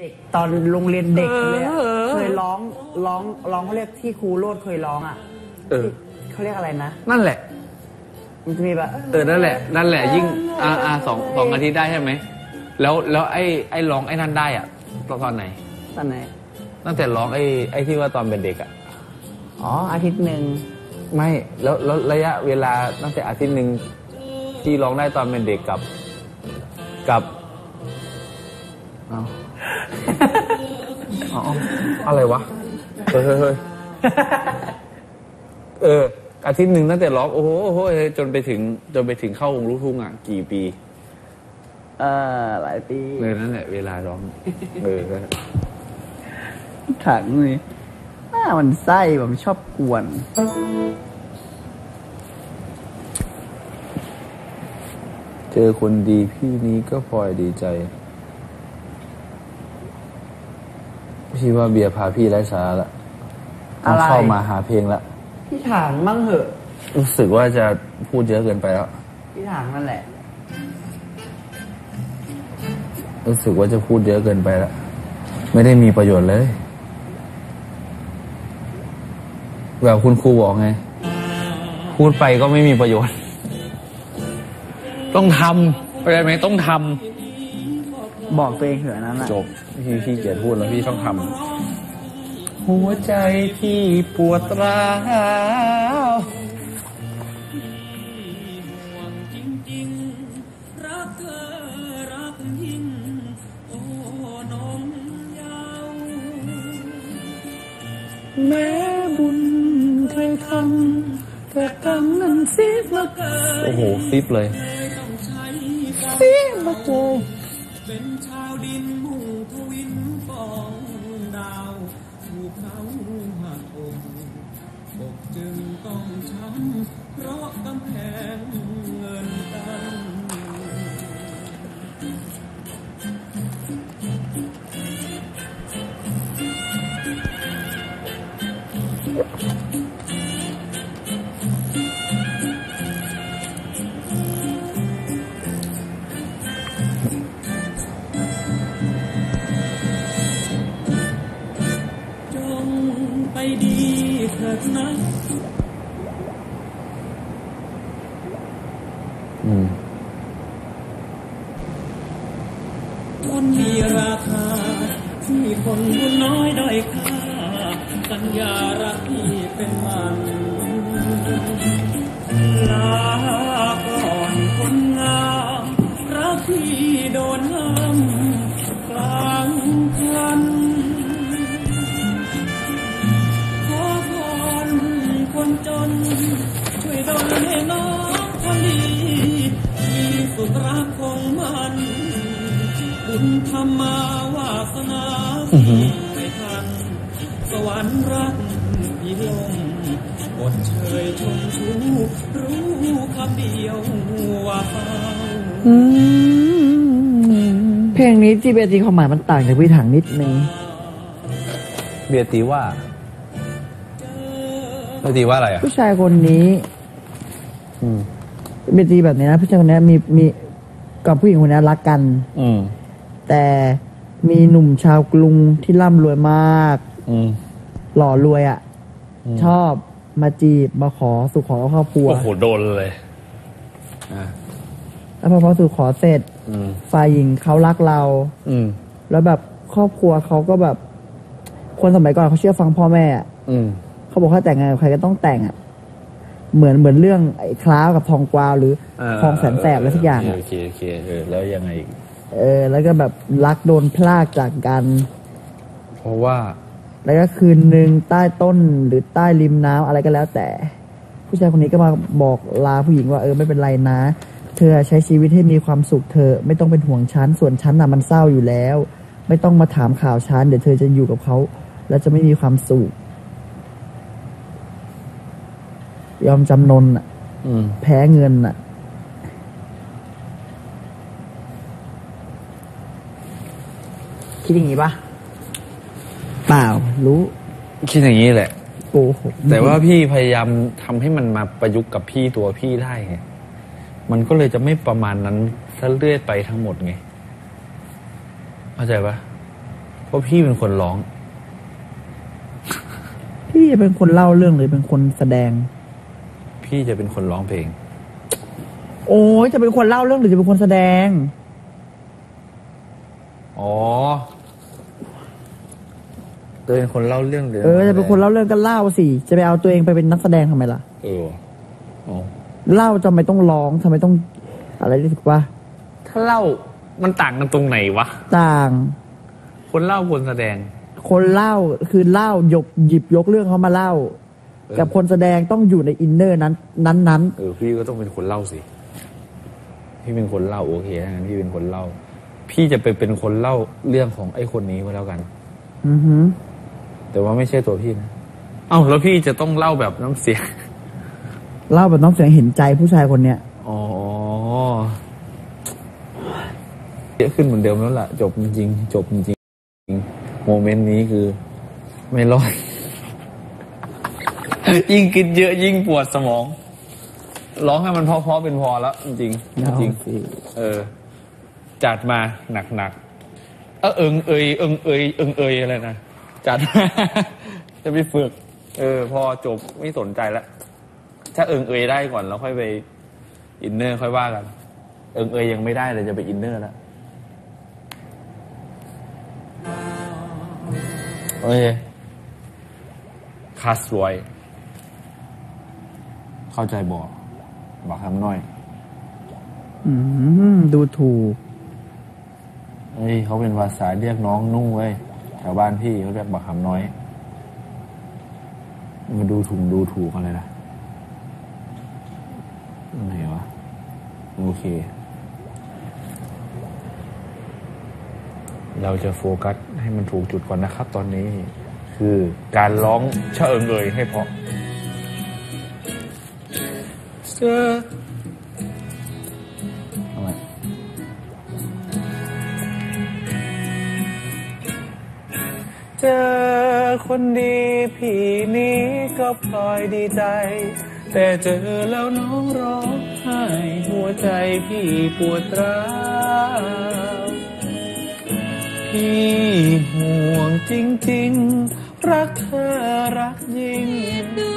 เด็กตอนโรงเรียนเด็กเลยอะเออเคยร้องร้องร้องเขาเรียกที่ครูโรดเคยร้องอะเออ ที่เขาเรียกอะไรนะนั่นแหละ มันจะมีแบบ เออ นั่นแหละ นั่นแหละ ยิ่ง อ่าอ่าสองสองอาทิตย์ได้ใช่ไหม แล้ว แล้วไอ้ ไอ้ร้องไอ้นั่นได้อะ ตอนตอนไหน ตอนไหนตั้งแต่ร้องไอ้ ไอ้ที่ว่าตอนเป็นเด็กอะ อ๋ออาทิตย์หนึ่งไม่ แล้ว แล้วระยะเวลาตั้งแต่อาทิตย์หนึ่งที่ร้องได้ตอนเป็นเด็กกับ กับ เอาเอาเอาอะไรวะ เฮ้ยเฮ้ยเฮ้ยเออ อาทิตย์หนึ่งตั้งแต่ร้องโอ้โหโอ้โหจนไปถึง จนไปถึงเข้าวงลูกทุ่งอะ กี่ปี เออหลายปีเลยนั่นแหละเวลาร้อง เออก็ถังเลยหน้ามันไส้ผมชอบกวน เจอคนดีพี่นี้ก็พลอยดีใจ พี่ว่าเบียร์พาพี่ไร้สาระละต้องอะไร เข้ามาหาเพลงละ พี่ถังมั่งเหอะ รู้สึกว่าจะพูดเยอะเกินไปแล้ว พี่ถังนั่นแหละ รู้สึกว่าจะพูดเยอะเกินไปแล้ว ไม่ได้มีประโยชน์เลย แบบคุณครูบอกไง พูดไปก็ไม่มีประโยชน์ ต้องทำไปได้ไหมต้องท บอกตัวเองเถอะนั้นแหละำจบพี่พี่เกียจพูดแล้วพี่ต้องทำหัวใจที่ปวดร้าวรักเธอรักยิ่งโอ้น้องยาวแม้บุญเคยทำแต่กรรมนั้นซิบมาเกิโอ้โหซิบเลยต้องใช้กรรมซิบมาเกิ เป็นชาวดินมุ่งทวินฟองดาวถูกเขาหักอกบกจึงต้องช้ำเพราะกำแพง นะคนมีราคา ที่คนบุญน้อยด้อยค่าสัญญารักที่เป็นมันลา จน ช่วยดลให้น้องคนดีที่สุดรักคงมันบุญธรรมาวาสนาที่ไม่ทันสวรรค์รักพี่ลงอดเชยชมชูรู้คำเดียวว่าเฝ้าเพลงนี้จีเบจีความหมายมันต่างจากพี่ถังนิดนึงเบียร์ตีว่า เบียร์ตีว่าอะไรอะ ผู้ชายคนนี้อืม เบจีแบบนี้นะผู้ชายคนนี้มีมีกับผู้หญิงคนนี้รักกัน อืม แต่มีหนุ่มชาวกรุงที่ร่ำรวยมาก อืม หล่อรวยอะ่ะ ชอบมาจีบมาขอสู่ขอครอบครัว โอ้โห โดนเลยอ่าแล้วพอพอสู่ขอเสร็จอืม ฝ่ายหญิงเขารักเรา อืม แล้วแบบครอบครัวเขาก็แบบ คนสมัยก่อนเขาเชื่อฟังพ่อแม่อะอืม เขาบอกถ้าแต่งงานกับใครก็ต้องแต่งอะ่ะเหมือนเหมือนเรื่องไอ้คล้าวกับทองกวาวหรือทองแสนแสบอะไรสักอย่างอะโอเคโอเคโอเคเออแล้วยังไงอีกเออ แล้วก็แบบรักโดนพลากจากกัน เพราะว่า แล้วก็คืนหนึ่งใต้ต้นหรือใต้ริมน้ำอะไรก็แล้วแต่ ผู้ชายคนนี้ก็มาบอกลาผู้หญิงว่าเออไม่เป็นไรนะ เธอใช้ชีวิตให้มีความสุขเธอะไม่ต้องเป็นห่วงฉันส่วนฉันน่ะมันเศร้าอยู่แล้ว ไม่ต้องมาถามข่าวฉันเดี๋ยวเธอจะอยู่กับเขา แล้วจะไม่มีความสุข ยอมจำนนอะอืมแพ้เงินอะ คิดอย่างนี้ปะเปล่า รู้คิดอย่างนี้แหละโกหกแต่ว่าพี่พยายามทำให้มันมาประยุกต์กับพี่ตัวพี่ได้ไงมันก็เลยจะไม่ประมาณนั้นซะเรื่อยไปทั้งหมดไงเข้าใจปะเพราะพี่เป็นคนร้อง พี่จะเป็นคนเล่าเรื่องหรือเป็นคนแสดง พี่จะเป็นคนร้องเพลง โอ้ยจะเป็นคนเล่าเรื่องหรือจะเป็นคนแสดง อ๋อเตยเป็นคนเล่าเรื่องหรือเออจะเป็นคนเล่าเรื่องก็เล่าสิ จะไปเอาตัวเองไปเป็นนักแสดงทำไมล่ะ เอออ๋อเล่าจะไม่ต้องร้องทำไมต้อง อะไรรู้สึกว่าถ้าเล่ามันต่างกันตรงไหนวะ ต่าง คนเล่าคนแสดง คนเล่าคือเล่าหยบหยิบยกเรื่องเขามาเล่าออ กับคนแสดงต้องอยู่ในอินเนอร์นั้น นั้นนั้นเออพี่ก็ต้องเป็นคนเล่าสิ พี่เป็นคนเล่าโอเคถ้างั้นพี่เป็นคนเล่า พี่จะไปเป็นคนเล่าเรื่องของไอ้คนนี้ก็แล้วกัน อือหือแต่ว่าไม่ใช่ตัวพี่นะ เอ้าแล้วพี่จะต้องเล่าแบบน้ำเสียง เล่าแบบน้องเสียงเห็นใจผู้ชายคนเนี้ยอ๋อเยอะขึ้นเหมือนเดิมแล้วล่ะ จบจริงๆจบจริงๆโมเมนต์นี้คือ ไม่รอด ยิ่งคิดเยอะยิ่งปวดสมอง ร้องให้มันเพราะๆเป็นพอแล้ว จริงๆจริงๆเออ จัดมาหนักๆเออเอิงเอยเอิงเอยเอิงเอยอะไรนะจัดจะไปฝึก เออ พอจบไม่สนใจแล้วถ้าเอิงเอยได้ก่อนแล้วค่อยไปอินเนอร์ค่อยว่ากัน เอิงเอยยังไม่ได้เลยจะไปอินเนอร์แล้วโอเคคาสรวย เข้าใจบอกบอกคำน้อย อืมดูถูกเฮ้ยเขาเป็นภาษาเรียกน้องนุ่งเว้ยแถวบ้านพี่เขาเรียกบักคำน้อยมาดูถุงดูถูกอะไรล่ะไหนวะ โอเค เราจะโฟกัสให้มันถูกจุดก่อนนะครับ ตอนนี้ คือการร้องเชะเอิงเอยให้เพราะ เจอทำไมเจอคนดีพี่นี้ก็พลอยดีใจ แต่เจอแล้วน้องร้องไห้หัวใจพี่ปวดร้าวพี่ห่วงจริง ๆ รักเธอรักยิ่งดู